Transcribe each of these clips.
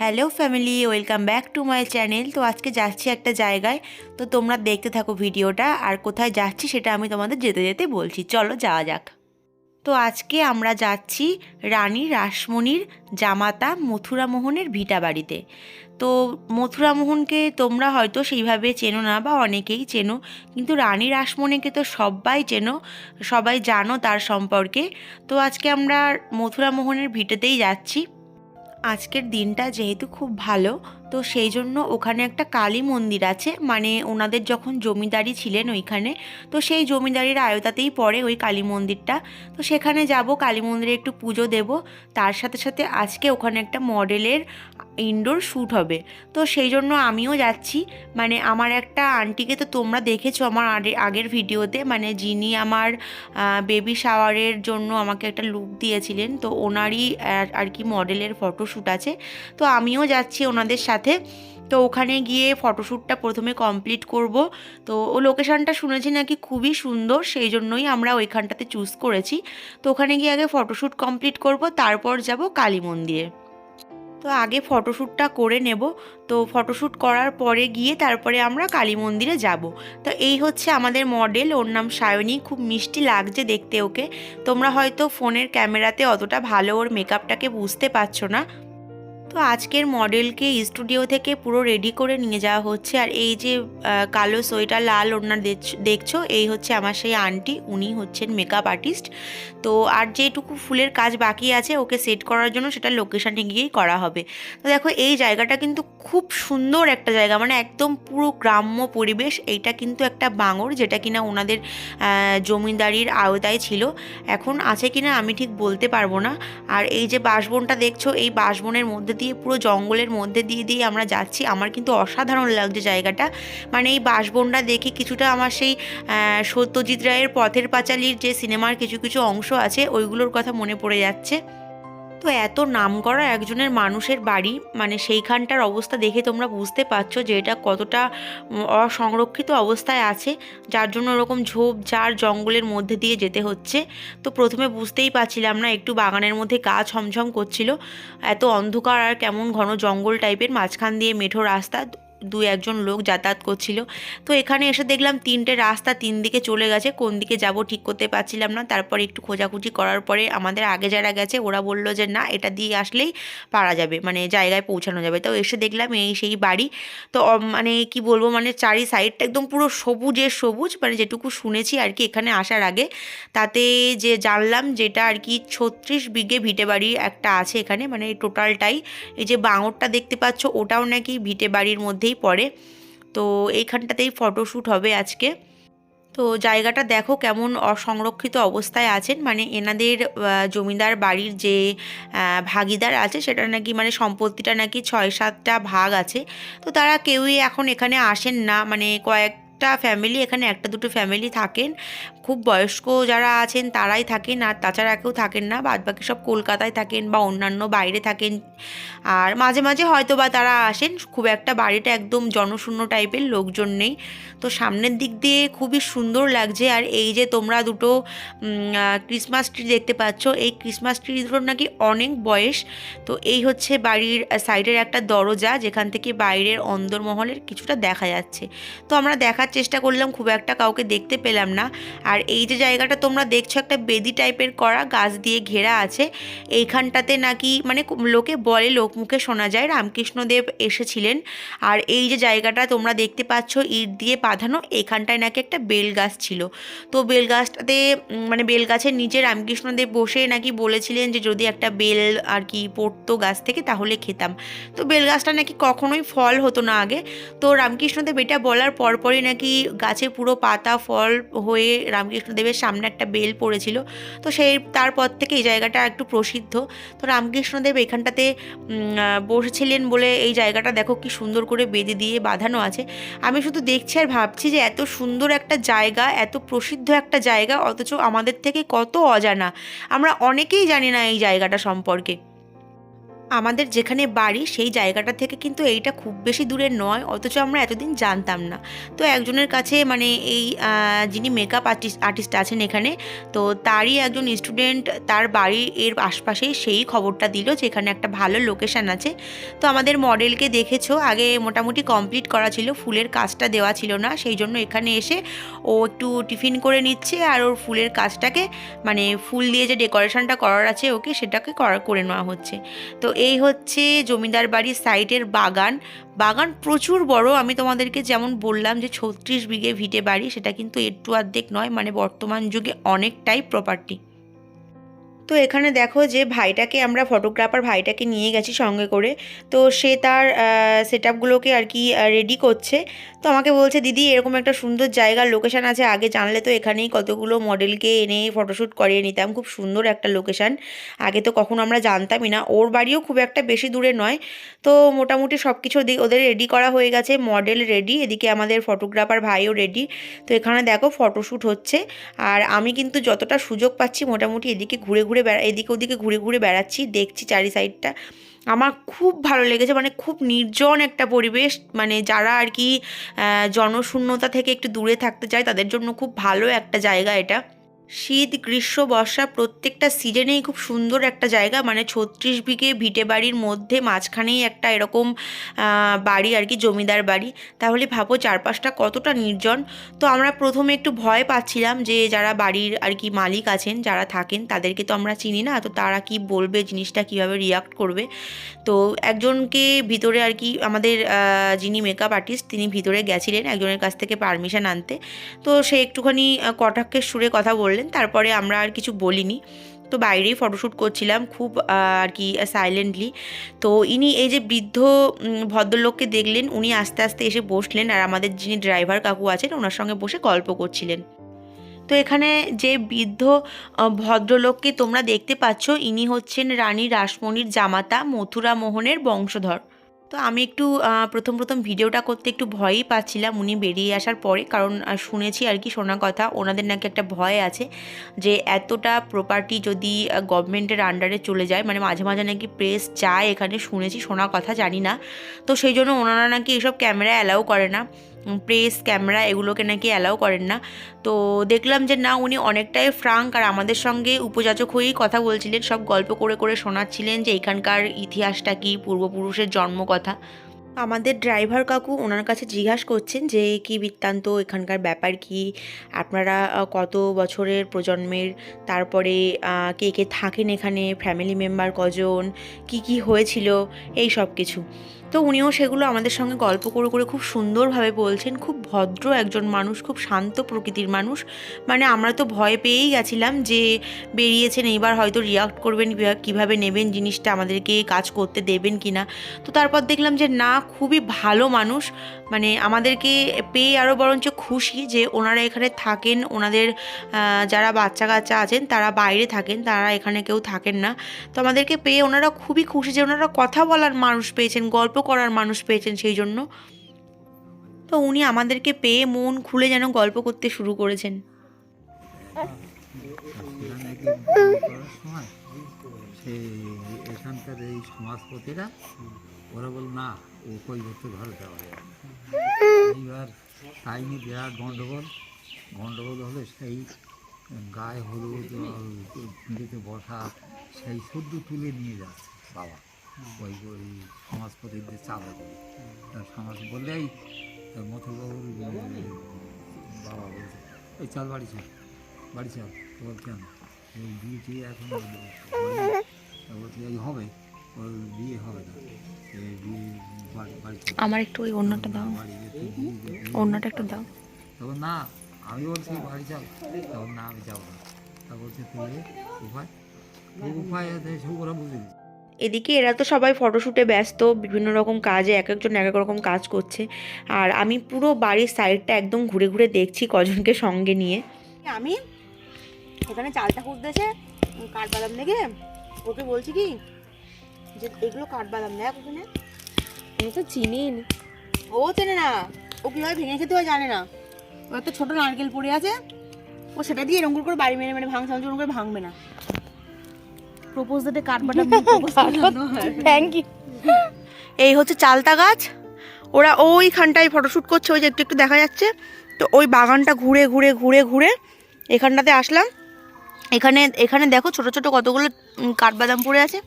Hello family, welcome back to my channel. তো আজকে যাচ্ছি একটা জায়গায়। তো তোমরা দেখতে থাকো ভিডিওটা, আর কোথায় যাচ্ছি সেটা আমি তোমাদের যেতে যেতে বলছি। চলো যাওয়া যাক। তো আজকে আমরা যাচ্ছি রানী রাসমণির জামাতা মথুরামোহনের ভিটা বাড়িতে। তো মথুরামোহনকে তোমরা হয়তো সেইভাবে চেনো না বা অনেকেই চেনো, কিন্তু রানী রাসমণিকে তো সবাই চেনো, সবাই জানো তার সম্পর্কে। তো আজকে আমরা মথুরামোহনের ভিটেতেই যাচ্ছি। আজকের দিনটা যেহেতু খুব ভালো, তো সেই জন্য ওখানে একটা কালী মন্দির আছে। মানে ওনাদের যখন জমিদারি ছিলেন ওইখানে, তো সেই জমিদারির আয়তাতেই পড়ে ওই কালী মন্দিরটা। তো সেখানে যাব, কালী মন্দিরে একটু পুজো দেব। তার সাথে সাথে আজকে ওখানে একটা মডেলের ইনডোর শ্যুট হবে। তো সেই জন্য আমিও যাচ্ছি। মানে আমার একটা আন্টিকে তো তোমরা দেখেছ আমার আগে- আগের ভিডিওতে মানে যিনি আমার বেবি শাওয়ারের জন্য আমাকে একটা লুক দিয়েছিলেন। তো ওনারই আর কি মডেলের ফটোশ্যুট আছে। তো আমিও যাচ্ছি ওনাদের সাথে। তো ওখানে গিয়ে ফটোশ্যুটটা প্রথমে কমপ্লিট করব। তো ও লোকেশনটা শুনেছি নাকি খুবই সুন্দর। সেই জন্যই আমরা ওইখানটাতে চুজ করেছি। তো ওখানে গিয়ে আগে ফটোশ্যুট কমপ্লিট করব। তারপর যাব কালী মন্দিরে। তো আগে ফটোশ্যুটটা করে নেব। তো ফটোশ্যুট করার পরে গিয়ে তারপরে আমরা কালী মন্দিরে যাব। তো এই হচ্ছে আমাদের মডেল, ওর নাম সায়নী। খুব মিষ্টি লাগছে দেখতে ওকে। তোমরা হয়তো ফোনের ক্যামেরাতে অতটা ভালো ওর মেকআপটাকে বুঝতে পারছ না। তো আজকের মডেলকে স্টুডিও থেকে পুরো রেডি করে নিয়ে যাওয়া হচ্ছে। আর এই যে কালো সোয়েটার লাল ওনার দেখছ? এই হচ্ছে আমার সেই আন্টি, উনি হচ্ছেন মেকআপ আর্টিস্ট তো আর যেটুকু ফুলের কাজ বাকি আছে, ওকে সেট করার জন্য সেটা লোকেশানে গিয়েই করা হবে। তো দেখো, এই জায়গাটা কিন্তু খুব সুন্দর একটা জায়গা মানে একদম পুরো গ্রাম্য পরিবেশ। এইটা কিন্তু একটা বাঙর, যেটা কিনা ওনাদের জমিদারির আওতায় ছিল। এখন আছে কিনা আমি ঠিক বলতে পারব না। আর এই যে বাঁশবনটা দেখছ, এই বাঁশবনের মধ্যে দিয়ে পুরো জঙ্গলের মধ্যে দিয়ে দিয়ে আমরা যাচ্ছি। আমার কিন্তু অসাধারণ লাগছে জায়গাটা। মানে এই বাসবনটা দেখে কিছুটা আমার সেই সত্যজিৎ রায়ের পথের পাঁচালির যে সিনেমার কিছু কিছু অংশ আছে, ওইগুলোর কথা মনে পড়ে যাচ্ছে। তো এত নাম করা একজনের মানুষের বাড়ি মানে সেইখানটার অবস্থা দেখে তোমরা বুঝতে পারছ যে এটা কতটা অসংরক্ষিত অবস্থায় আছে। যার জন্য ওরকম ঝোপ, ঝাড় জঙ্গলের মধ্যে দিয়ে যেতে হচ্ছে। তো প্রথমে বুঝতেই পারছিলাম না, একটু বাগানের মধ্যে গা ছমছম করছিল। এত অন্ধকার আর কেমন ঘন জঙ্গল টাইপের মাঝখান দিয়ে মেঠো রাস্তা। দু একজন লোক যাতায়াত করছিল। তো এখানে এসে দেখলাম তিনটে রাস্তা তিন দিকে চলে গেছে, কোন দিকে যাব ঠিক করতে পারছিলাম না। তারপরে একটু খোঁজাখুঁজি করার পরে আমাদের আগে যারা গেছে, ওরা বলল যে, না, এটা দিয়ে আসলেই পারা যাবে মানে জায়গায় পৌঁছানো যাবে। তো এসে দেখলাম এই সেই বাড়ি। তো মানে কি বলব মানে চারি সাইডটা একদম পুরো সবুজের সবুজ মানে যেটুকু শুনেছি আর কি এখানে আসার আগে। তাতে যে জানলাম যেটা আর কি ছত্রিশ বিঘে ভিটে বাড়ি একটা আছে এখানে মানে টোটালটাই। এই যে বাঙরটা দেখতে পাচ্ছ, ওটাও নাকি ভিটে বাড়ির মধ্যেই পড়ে। তো এইখানটাতেই ফটোশ্যুট হবে আজকে। তো জায়গাটা দেখো কেমন অসংরক্ষিত অবস্থায় আছেন। মানে এনাদের জমিদার বাড়ির যে ভাগিদার আছে, সেটা নাকি মানে সম্পত্তিটা নাকি ছয় সাতটা ভাগ আছে। তো তারা কেউই এখন এখানে আসেন না। মানে কয়েকটা ফ্যামিলি এখানে একটা দুটো ফ্যামিলি থাকেন। খুব বয়স্ক যারা আছেন তারাই থাকেন আর তাছাড়া কেউ থাকেন না বাদ বাকি সব কলকাতায় থাকেন বা অন্যান্য বাইরে থাকেন। আর মাঝে মাঝে হয়তো বা তারা আসেন, খুব একটা বাড়িটা একদম জনশূন্য টাইপের লোকজন নেই। তো সামনের দিক দিয়ে খুবই সুন্দর লাগছে আর এই যে তোমরা দুটো ক্রিসমাস ট্রি দেখতে পাচ্ছ, এই ক্রিসমাস ট্রি দুটোর নাকি অনেক বয়স। তো এই হচ্ছে বাড়ির সাইডের একটা দরজা, যেখান থেকে বাইরের অন্দরমহলের কিছুটা দেখা যাচ্ছে। তো আমরা দেখার চেষ্টা করলাম, খুব একটা কাউকে দেখতে পেলাম না। আর এই যে জায়গাটা তোমরা দেখছ, একটা বেদি টাইপের করা গাছ দিয়ে ঘেরা আছে। এইখানটাতে নাকি মানে লোকে বলে লোকমুখে শোনা যায়, রামকৃষ্ণদেব এসেছিলেন। আর এই যে জায়গাটা তোমরা দেখতে পাচ্ছ, ইট দিয়ে বাঁধানো এখানটায় নাকি একটা বেল গাছ ছিল। তো বেল গাছটাতে মানে বেল গাছের নিচে রামকৃষ্ণদেব বসে নাকি বলেছিলেন যে, যদি একটা বেল আর কি পড়তো গাছ থেকে, তাহলে খেতাম। তো বেল গাছটা নাকি কখনোই ফল হতো না আগে। তো রামকৃষ্ণদেব এটা বলার পরপরই নাকি গাছে পুরো পাতা, ফল হয়ে রামকৃষ্ণদেবের সামনে একটা বেল পড়েছিল। তো সেই তারপর থেকে এই জায়গাটা একটু প্রসিদ্ধ। তো রামকৃষ্ণদেব এখানটাতে বসেছিলেন বলে এই জায়গাটা দেখো কি সুন্দর করে বেঁধে দিয়ে বাঁধানো আছে। আমি শুধু দেখছি আর ভাবছি যে এত সুন্দর একটা জায়গা, এত প্রসিদ্ধ একটা জায়গা, অথচ আমাদের থেকে কত অজানা। আমরা অনেকেই জানি না এই জায়গাটা সম্পর্কে। আমাদের যেখানে বাড়ি, সেই জায়গাটা থেকে কিন্তু এইটা খুব বেশি দূরে নয়, অথচ আমরা এতদিন জানতাম না। তো একজনের কাছে মানে এই যিনি মেকআপ আর্টিস্ট আর্টিস্ট আছেন এখানে, তো তারই একজন স্টুডেন্ট তার বাড়ির এর আশপাশেই সেই খবরটা দিল যে এখানে একটা ভালো লোকেশান আছে। তো আমাদের মডেলকে দেখেছ, আগে মোটামুটি কমপ্লিট করা ছিল, ফুলের কাজটা দেওয়া ছিল না, সেই জন্য এখানে এসে ও একটু টিফিন করে নিচ্ছে, আর ওর ফুলের কাজটাকে মানে ফুল দিয়ে যে ডেকোরেশনটা করার আছে ওকে সেটাকে করা, করে নেওয়া হচ্ছে। তো এই হচ্ছে জমিদার বাড়ির সাইডের বাগান। বাগান প্রচুর বড়, আমি তোমাদেরকে যেমন বললাম যে ছত্রিশ বিঘে ভিটে বাড়ি, সেটা কিন্তু একটু অর্ধেক নয় মানে বর্তমান যুগে অনেকটাই প্রপার্টি তো এখানে দেখো যে ভাইটাকে আমরা ফটোগ্রাফার ভাইটাকে নিয়ে গেছি সঙ্গে করে। তো সে তার সেট আপগুলোকে আর কি রেডি করছে। তো আমাকে বলছে, দিদি, এরকম একটা সুন্দর জায়গার লোকেশান আছে। আগে জানলে তো এখানেই কতগুলো মডেলকে এনে ফটোশ্যুট করিয়ে নিতাম। খুব সুন্দর একটা লোকেশান আগে তো কখনো আমরা জানতামই না। ওর বাড়িও খুব একটা বেশি দূরে নয়। তো মোটামুটি সব কিছু ওদের রেডি করা হয়ে গেছে মডেল রেডি এদিকে আমাদের ফটোগ্রাফার ভাইও রেডি তো এখানে দেখো ফটোশ্যুট হচ্ছে। আর আমি কিন্তু যতটা সুযোগ পাচ্ছি, মোটামুটি এদিকে ঘুরে ঘুরে বেড়া, এদিকে ওদিকে ঘুরে ঘুরে বেড়াচ্ছি, দেখছি চারি সাইডটা আমার খুব ভালো লেগেছে মানে খুব নির্জন একটা পরিবেশ মানে যারা আর কি জনশূন্যতা থেকে একটু দূরে থাকতে চায়, তাদের জন্য খুব ভালো একটা জায়গা এটা। শীত, গ্রীষ্ম, বর্ষা প্রত্যেকটা সিজনেই খুব সুন্দর একটা জায়গা। মানে ছত্রিশ বিঘে ভিটে বাড়ির মধ্যে মাঝখানেই একটা এরকম বাড়ি আর কি, জমিদার বাড়ি। তাহলে ভাবো চারপাশটা কতটা নির্জন। তো আমরা প্রথমে একটু ভয় পাচ্ছিলাম যে যারা বাড়ির আর কি মালিক আছেন, যারা থাকেন, তাদেরকে তো আমরা চিনি না। তো তারা কি বলবে, জিনিসটা কীভাবে রিয়াক্ট করবে? তো একজনকে ভিতরে আর কি, আমাদের যিনি মেকআপ আর্টিস্ট তিনি ভিতরে গেছিলেন একজনের কাছ থেকে পারমিশন আনতে। তো সে একটুখানি কটাক্ষের সুরে কথা বললেন তারপরে আমরা আর কিছু বলিনি। তো বাইরেই ফটোশ্যুট করছিলাম খুব আর কি সাইলেন্টলি তো ইনি এই যে বৃদ্ধ ভদ্রলোককে দেখলেন, উনি আস্তে আস্তে এসে বসলেন আর আমাদের যিনি ড্রাইভার কাকু আছেন, ওনার সঙ্গে বসে গল্প করছিলেন। তো এখানে যে বৃদ্ধ ভদ্রলোককে তোমরা দেখতে পাচ্ছ, ইনি হচ্ছেন রানী রাসমণির জামাতা মথুরা মোহনের বংশধর। তো আমি একটু প্রথম প্রথম ভিডিওটা করতে একটু ভয়ই পাচ্ছিলাম উনি বেরিয়ে আসার পরে। কারণ শুনেছি আর কি শোনা কথা, ওনাদের নাকি একটা ভয় আছে যে এতটা প্রপার্টি যদি গভর্নমেন্টের আন্ডারে চলে যায় মানে মাঝে মাঝে নাকি প্রেস চায় এখানে, শুনেছি শোনা কথা, জানি না। তো সেই জন্য ওনারা নাকি এসব ক্যামেরা অ্যালাউ করে না। প্রেস ক্যামেরা এগুলোকে নাকি অ্যালাউ করেন না। তো দেখলাম যে না, উনি অনেকটাই ফ্রাঙ্ক আর আমাদের সঙ্গে উপযাচক হয়েই কথা বলছিলেন, সব গল্প করে করে শোনাচ্ছিলেন যে এখানকার ইতিহাসটা কি, পূর্বপুরুষের জন্ম কথা। আমাদের ড্রাইভার কাকু ওনার কাছে জিজ্ঞাসা করছেন যে, কি বৃত্তান্ত, এখানকার ব্যাপার কি? আপনারা কত বছরের প্রজন্মের? তারপরে কে কে থাকেন এখানে? ফ্যামিলি মেম্বার কজন? কি কি হয়েছিল? এই সব কিছু। তো উনিও সেগুলো আমাদের সঙ্গে গল্প করে করে খুব সুন্দরভাবে বলছেন। খুব ভদ্র একজন মানুষ, খুব শান্ত প্রকৃতির মানুষ। মানে আমরা তো ভয় পেয়েই গেছিলাম যে বেরিয়েছেন, এইবার হয়তো রিয়াক্ট করবেন কিভা- কীভাবে নেবেন জিনিসটা, আমাদেরকে কাজ করতে দেবেন কি না তো তারপর দেখলাম যে না, খুবই ভালো মানুষ। মানে আমাদেরকে পেয়ে আরও বরঞ্চ খুশি যে ওনারা এখানে থাকেন। ওনাদের যারা বাচ্চা কাচ্চা আছেন, তারা বাইরে থাকেন, তারা এখানে কেউ থাকেন না। তো আমাদেরকে পেয়ে ওনারা খুবই খুশি যে ওনারা কথা বলার মানুষ পেয়েছেন, গল্প করার মানুষ পেয়েছেন সেই জন্য। তো উনি আমাদেরকে পেয়ে মন খুলে যেন গল্প করতে শুরু করেছেন। সেটা নাকি বিয়ে করার সময় সে এখানকার এই সমাজপতিরা ওরা বল না ও পরিবর্তে ঘরে দেওয়া যায় এইবার তাই বিরাট গণ্ডগোল গণ্ডগোল হলে সেই গায়ে হলুদ দিতে বসা, সেই শুদ্ধ তুলে নিয়ে যাচ্ছে, বাবা। ওই ওই সমাজপতিদের চাঁদা করে সমাজ বললেই মথুরবাবুর বাবা বলছে এই চল বাড়ি চল বাড়ি চল। তো বল কেন? এই বিয়ে টিয়ে এখন এই হবে ওর বিয়ে হবে না। এই বিয়ে আমার একটু ওই অন্যটা দাও। অন্যটা একটু দাও। তখন না আমি বলছি বাড়ি চল। তখন না আমি যাব না। তা বলছে তুই উপায়? উপায় আছে সব ওরা বুঝে দিচ্ছে এদিকে এরা তো সবাই ফটোশ্যুটে ব্যস্ত, বিভিন্ন রকম কাজে এক একজন এক এক রকম কাজ করছে। আর আমি পুরো বাড়ির সাইডটা একদম ঘুরে ঘুরে দেখছি কজনকে সঙ্গে নিয়ে। আমি এখানে চালটা খুঁজতেছে কাঠবাদাম দেখে ওকে বলছি কি, যে এগুলো কাঠবাদাম দেখ ওখানে। আমি তো চিনি ও চেনে না। ও কীভাবে ভেঙে খেতে হয় জানে না। ও একটা ছোটো নারকেল পড়ে আছে। ও সেটা দিয়ে এরকম করে বাড়ি মেরে মেরে ভাঙছে করে ভাঙবে না। প্রপোজ দিতে কাঠবাটা থ্যাংক ইউ এই হচ্ছে চালতা গাছ। ওরা ওইখানটায় ফটোশ্যুট করছে ওই যে একটু একটু দেখা যাচ্ছে। তো ওই বাগানটা ঘুরে ঘুরে ঘুরে ঘুরে এখানটাতে আসলাম। এখানে এখানে দেখো ছোট ছোট কতগুলো কাঠবাদাম পড়ে আছে।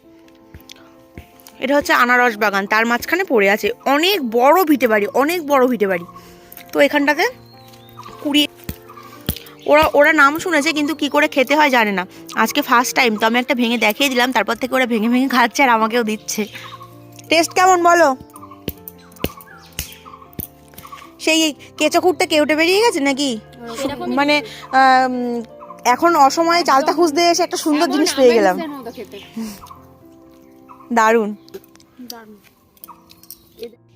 এটা হচ্ছে আনারস বাগান তার মাঝখানে পড়ে আছে। অনেক বড় ভিটে বাড়ি অনেক বড় ভিটে বাড়ি তো এখানটাতে কুড়িয়ে ওরা ওরা নাম শুনেছে কিন্তু কি করে খেতে হয় জানে না। আজকে ফার্স্ট টাইম তো আমি একটা ভেঙে দেখিয়ে দিলাম তারপর থেকে ওরা ভেঙে ভেঙে খাচ্ছে আর আমাকেও দিচ্ছে। টেস্ট কেমন বলো? সেই কেঁচো খুঁড়তে কেউটে বেরিয়ে গেছে নাকি? মানে এখন অসময়ে চালতা খুঁজতে এসে একটা সুন্দর জিনিস পেয়ে গেলাম। দারুণ।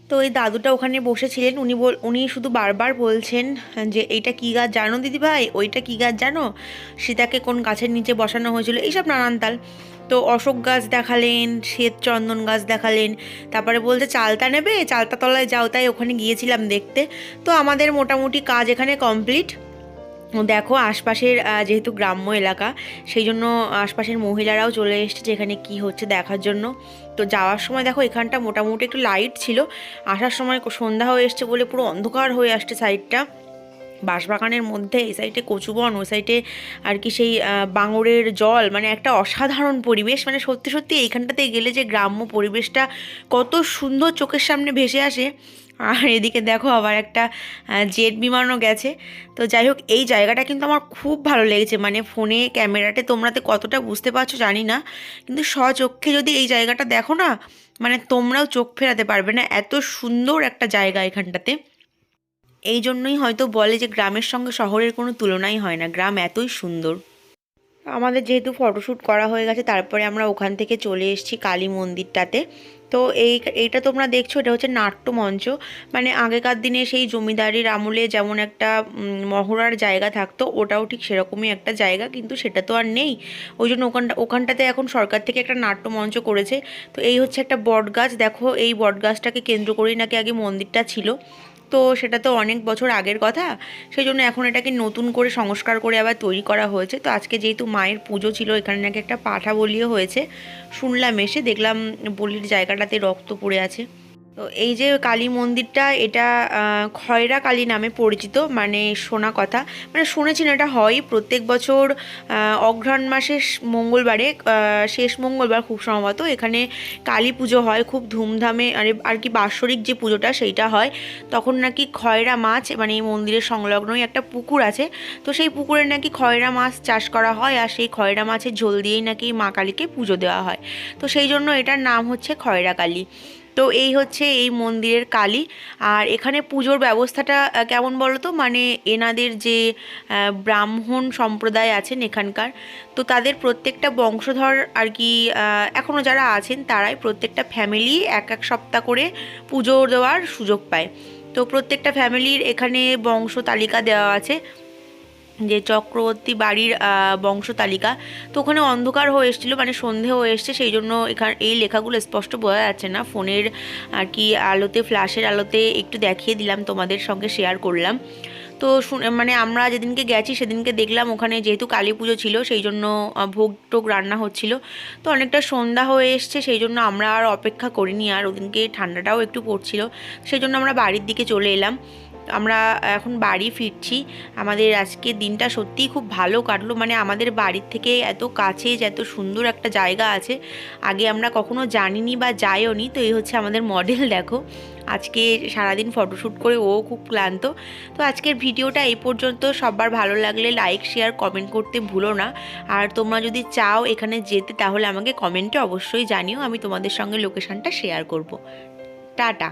তো ওই দাদুটা ওখানে বসেছিলেন। উনি বল, উনি শুধু বারবার বলছেন যে, এইটা কী গাছ জানো দিদি ভাই ওইটা কী গাছ জানো? সীতাকে কোন গাছের নিচে বসানো হয়েছিল? এইসব নানান তাল। তো অশোক গাছ দেখালেন, শ্বেত চন্দন গাছ দেখালেন, তারপরে বলতে চালতা নেবে? চালতা তলায় যাও। তাই ওখানে গিয়েছিলাম দেখতে। তো আমাদের মোটামুটি কাজ এখানে কমপ্লিট। দেখো, আশপাশের যেহেতু গ্রাম্য এলাকা সেই জন্য আশপাশের মহিলারাও চলে এসেছে যেখানে কি হচ্ছে দেখার জন্য। তো যাওয়ার সময় দেখো এখানটা মোটামুটি একটু লাইট ছিল। আসার সময় সন্ধ্যা হয়ে এসছে বলে পুরো অন্ধকার হয়ে আসছে সাইডটা বাঁশবাগানের মধ্যে এই সাইডে কচুবন, ওই সাইডে আর কি সেই বাঙরের জল মানে একটা অসাধারণ পরিবেশ। মানে সত্যি সত্যি এইখানটাতে গেলে যে গ্রাম্য পরিবেশটা কত সুন্দর চোখের সামনে ভেসে আসে। আর এদিকে দেখো আবার একটা জেট বিমানও গেছে। তো যাই হোক, এই জায়গাটা কিন্তু আমার খুব ভালো লেগেছে। মানে ফোনে, ক্যামেরাতে তোমরাতে কতটা বুঝতে পারছ জানি না। কিন্তু স্বচক্ষে যদি এই জায়গাটা দেখো না মানে তোমরাও চোখ ফেরাতে পারবে না। এত সুন্দর একটা জায়গা এখানটাতে। এই জন্যই হয়তো বলে যে গ্রামের সঙ্গে শহরের কোনো তুলনাই হয় না। গ্রাম এতই সুন্দর। আমাদের যেহেতু ফটোশ্যুট করা হয়ে গেছে, তারপরে আমরা ওখান থেকে চলে এসেছি কালী মন্দিরটাতে। তো এই, এইটা তোমরা দেখছ, এটা হচ্ছে নাট্যমঞ্চ। মানে আগেকার দিনে সেই জমিদারির আমলে যেমন একটা মহড়ার জায়গা থাকতো, ওটাও ঠিক সেরকমই একটা জায়গা, কিন্তু সেটা তো আর নেই। ওই জন্য ওখানটা ওখানটাতে এখন সরকার থেকে একটা নাট্যমঞ্চ করেছে। তো এই হচ্ছে একটা বট গাছ দেখো, এই বট গাছটাকে কেন্দ্র করেই নাকি আগে মন্দিরটা ছিল। তো সেটা তো অনেক বছর আগের কথা। সেই জন্য এখন এটাকে নতুন করে সংস্কার করে আবার তৈরি করা হয়েছে। তো আজকে যেহেতু মায়ের পুজো ছিল, এখানে নাকি একটা পাঠা বলিও হয়েছে। শুনলাম এসে দেখলাম বলির জায়গাটাতে রক্ত পড়ে আছে। তো এই যে কালী মন্দিরটা, এটা খয়রা কালী নামে পরিচিত মানে শোনা কথা। মানে শুনেছি না, এটা হয় প্রত্যেক বছর অঘ্রাণ মাসের মঙ্গলবারে শেষ মঙ্গলবার খুব সম্ভবত, এখানে কালী পুজো হয় খুব ধুমধামে, আরে, আর কি বাৎসরিক যে পুজোটা সেইটা হয়। তখন নাকি খয়রা মাছ মানে এই মন্দিরের সংলগ্নই একটা পুকুর আছে, তো সেই পুকুরে নাকি খয়রা মাছ চাষ করা হয়, আর সেই খয়রা মাছের ঝোল দিয়েই নাকি মা কালীকে পুজো দেওয়া হয়। তো সেই জন্য এটার নাম হচ্ছে খয়রা কালী। তো এই হচ্ছে এই মন্দিরের কালী। আর এখানে পুজোর ব্যবস্থাটা কেমন বলো তো মানে এনাদের যে ব্রাহ্মণ সম্প্রদায় আছেন এখানকার, তো তাদের প্রত্যেকটা বংশধর আর কি এখনও যারা আছেন তারাই প্রত্যেকটা ফ্যামিলি এক এক সপ্তাহ করে পুজো দেওয়ার সুযোগ পায়। তো প্রত্যেকটা ফ্যামিলির এখানে বংশ তালিকা দেওয়া আছে। যে চক্রবর্তী বাড়ির আহ, বংশ তালিকা তো ওখানে অন্ধকার হয়ে এসেছিল মানে সন্ধে হয়ে এসছে সেই জন্য এখানে এই লেখাগুলো স্পষ্ট বোঝা যাচ্ছে না। ফোনের আর কি আলোতে ফ্ল্যাশের আলোতে একটু দেখিয়ে দিলাম তোমাদের সঙ্গে শেয়ার করলাম। তো মানে আমরা যেদিনকে গেছি সেদিনকে দেখলাম ওখানে যেহেতু কালী পুজো ছিল সেই জন্য ভোগ টোগ রান্না হচ্ছিল। তো অনেকটা সন্ধ্যা হয়ে এসছে সেই জন্য আমরা আর অপেক্ষা করিনি আর ওদিনকে ঠান্ডাটাও একটু পড়ছিল। সেই জন্য আমরা বাড়ির দিকে চলে এলাম। আমরা এখন বাড়ি ফিরছি। আমাদের আজকে দিনটা সত্যিই খুব ভালো কাটলো। মানে আমাদের বাড়ির থেকে এত কাছে যে এত সুন্দর একটা জায়গা আছে। আগে আমরা কখনো জানিনি বা যাইও নি। তো এই হচ্ছে আমাদের মডেল দেখো। আজকে সারাদিন ফটোশ্যুট করে ও খুব ক্লান্ত। তো আজকের ভিডিওটা এই পর্যন্ত। সবার ভালো লাগলে লাইক শেয়ার কমেন্ট করতে ভুলো না। আর তোমরা যদি চাও এখানে যেতে, তাহলে আমাকে কমেন্টে অবশ্যই জানিও। আমি তোমাদের সঙ্গে লোকেশনটা শেয়ার করব। টাটা।